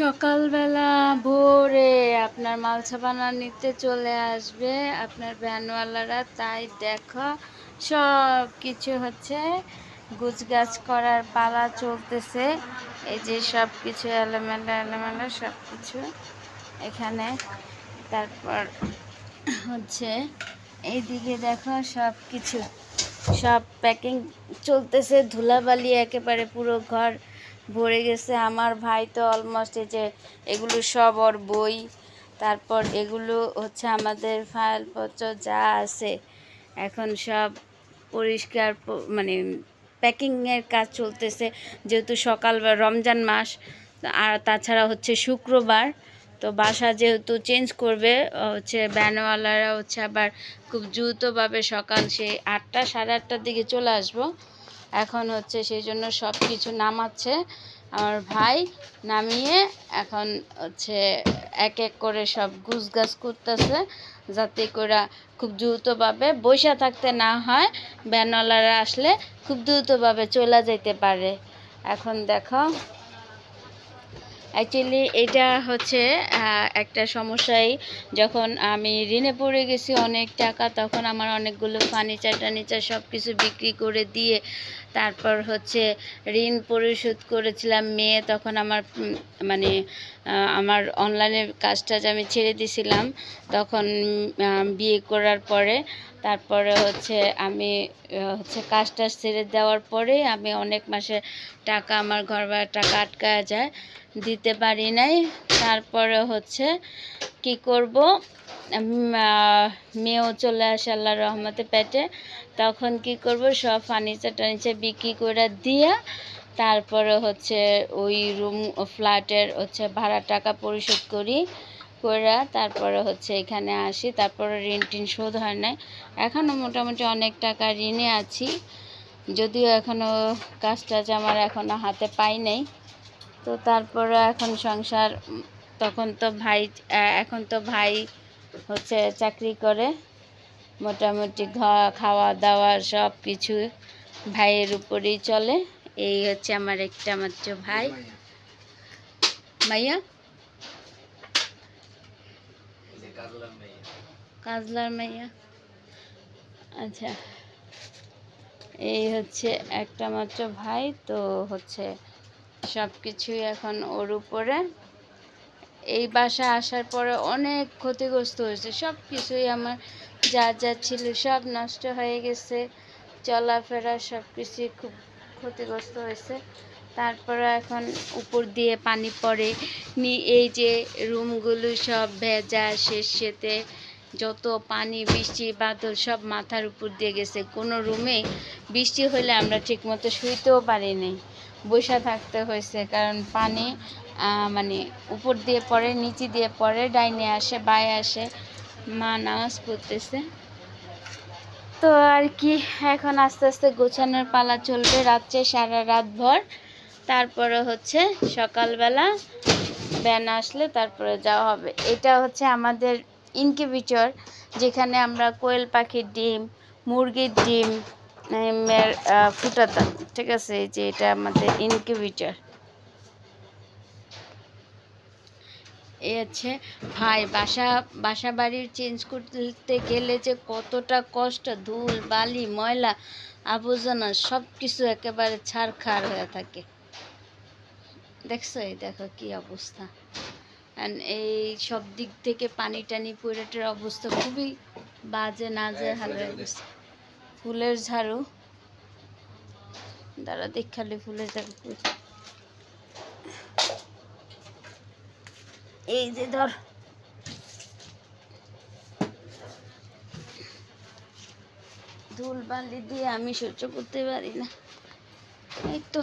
সকালবেলা ভোরে আপনার মালসা বানা নিতে চলে আসবে আপনার ভ্যানওয়ালারা। তাই দেখো, সব কিছু হচ্ছে গুছগাছ করার পালা চলতেছে। এই যে সব কিছু এলোমেলো এলোমেলো সব কিছু এখানে। তারপর হচ্ছে এইদিকে দেখো সব কিছু। সব প্যাকিং চলতেছে, ধুলাবালি একেবারে পুরো ঘর ভরে গেছে। আমার ভাই তো অলমোস্ট এই যে এগুলো সব ওর বই, তারপর এগুলো হচ্ছে আমাদের ফাইলপত্র যা আছে, এখন সব পরিষ্কার মানে প্যাকিংয়ের কাজ চলতেছে। যেহেতু সকাল বা রমজান মাস, আর তাছাড়া হচ্ছে শুক্রবার, তো বাসা যেহেতু চেঞ্জ করবে, হচ্ছে ভ্যানওয়ালারা হচ্ছে আবার খুব দ্রুতভাবে সকাল সেই আটটা, সাড়ে আটটার দিকে চলে আসব। এখন হচ্ছে সেই জন্য সব কিছু নামাচ্ছে। আমার ভাই নামিয়ে এখন হচ্ছে এক এক করে সব গুছগাছ করতেছে যাতে করে খুব দ্রুতভাবে বৈশা থাকতে না হয়, ব্যানওয়ালারা আসলে খুব দ্রুতভাবে চলে যেতে পারে। এখন দেখো অ্যাকচুয়ালি এটা হচ্ছে একটা সমস্যাই। যখন আমি ঋণে পড়ে গেছি অনেক টাকা, তখন আমার অনেকগুলো ফার্নিচার টার্নিচার সব কিছু বিক্রি করে দিয়ে তারপর হচ্ছে ঋণ পরিশোধ করেছিলাম মেয়ে, তখন আমার মানে আমার অনলাইনের কাজটা যে আমি ছেড়ে দিয়েছিলাম তখন বিয়ে করার পরে তারপরে হচ্ছে আমি হচ্ছে কাজটা ছেড়ে দেওয়ার পরে আমি অনেক মাসে টাকা, আমার ঘর ভাড়ার টাকা আটকায় যায়, দিতে পারি নাই। তারপরে হচ্ছে কি করব? মেয়েও চলে আসে আল্লাহর রহমতে পেটে। তখন কি করব? সব ফার্নিচার টার্নিচার বিক্রি করে দিয়া, তারপরে হচ্ছে ওই রুম ফ্ল্যাটের হচ্ছে ভাড়ার টাকা পরিশোধ করি। করে তারপরে হচ্ছে এখানে আসি, তারপরে ঋণ টিন শোধ হয় নাই। এখনও মোটামুটি অনেক টাকা ঋণে আছি, যদিও এখনও কাজ টাজ আমার এখনও হাতে পাই নাই। তো তারপরে এখন সংসার, তখন তো ভাই এখন তো ভাই হচ্ছে চাকরি করে। মোটামুটি খাওয়া দাওয়া সব কিছু ভাইয়ের উপরেই চলে। এই হচ্ছে আমার একটা মাত্র ভাই। মাইয়া? কাজলার মাইয়া আচ্ছা এই হচ্ছে একটা মাত্র ভাই, তো হচ্ছে সব কিছুই এখন ওর উপরে। এই বাসা আসার পরে অনেক ক্ষতিগ্রস্ত হয়েছে সব কিছুই আমার যা যা ছিল সব নষ্ট হয়ে গেছে, চলাফেরা সব কিছুই খুব ক্ষতিগ্রস্ত হয়েছে। তারপরে এখন উপর দিয়ে পানি পড়ে। নি, এই যে রুমগুলো সব ভেজা শেষেতে যত পানি, বৃষ্টি, বাদল সব মাথার উপর দিয়ে গেছে। কোনো রুমে বৃষ্টি হলে আমরা ঠিকমতো শুইতেও পারিনি বসে থাকতে হয়েছে, কারণ পানি মানে উপর দিয়ে পড়ে, নিচে দিয়ে পড়ে, ডাইনে আসে, বায়ে আসে, মা নামাজ পড়তেছে। তো আর কি, এখন আস্তে আস্তে গোছানোর পালা চলবে। রাত্রে সারা রাত ভর তারপরে হচ্ছে সকালবেলা ব্যান আসলে তারপরে যাওয়া হবে। এটা হচ্ছে আমাদের ইনকিউবেটর যেখানে আমরা কোয়েল পাখির ডিম মুরগির ডিম এর, ফুটাতাম ঠিক আছে? যে এটা আমাদের ইনকিউবেটর এই হচ্ছে ভাই বাসা বাসা বাড়ির চেঞ্জ করতে গেলে যে কতটা কষ্ট ধুল বালি ময়লা আবর্জনা সব কিছু একেবারে ছাড়খার হয়ে থাকে। দেখছ? এই দেখো কি অবস্থা। এই সব দিক থেকে পানি টানি পয়রাটের অবস্থা খুবই বাজে নাজে হাল হয়ে গেছে ফুলের ঝাড়ু। দাঁড়া দেখালে ফুলের ঝাড়ু এই যে ধর। ধুল বালি দিয়ে আমি সহ্য করতে পারি না। এই তো।